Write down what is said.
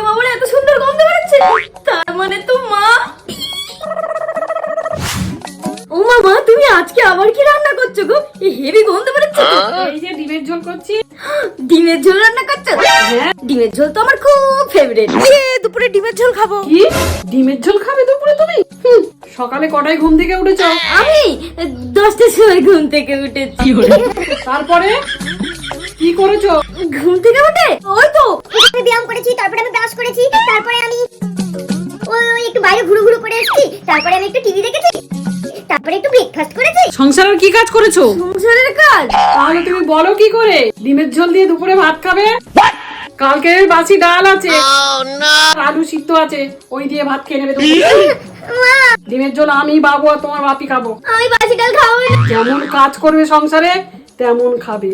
আজকেও আমার এত সুন্দর গন্ধ বেরোচ্ছে। তার মানে তো মা ও মামা তুমি আজকে আবার কি রান্না করছ গো? এই হেভি গন্ধ বেরোচ্ছে এই যে ডিমের ঝোল করছি। ডিমের ঝোল রান্না করছ? হ্যাঁ। ডিমের ঝোল তো আমার খুব ফেভারিট দুপুরে ডিমের ঝোল খাব। কি? ডিমের ঝোল খাবে দুপুরে তুমি? সকালে কটায় ঘুম থেকে উঠেছ? আমি দশটার সময় ঘুম থেকে উঠেছি। তারপরে? কি করেছ? ঘুম থেকে উঠে? ওই তো আমি ব্যায়াম করেছি তারপরে আমি ব্রাশ করেছি তারপরে আমি ওই একটু বাইরে ঘুরু ঘুরু করে এসেছি। তারপরে আমি একটু টিভি দেখেছি। তারপরে একটু ব্রেকফাস্ট করেছি। সংসারের কি কাজ করেছ? সংসারের কাজ? তাহলে তুমি বলো কি করে? ডিমের ঝোল দিয়ে দুপুরে ভাত খাবে? কালকে বাসি ডাল আছে। আলু সিদ্ধ আছে। ওই দিয়ে ভাত খেয়ে নেবে দুপুরে। মা। ডিমের ঝোল আমি বাবু আর তোমার বাপি খাব। আমি বাসি ডাল খাব যেমন কাজ করবে সংসারে তেমন খাবে।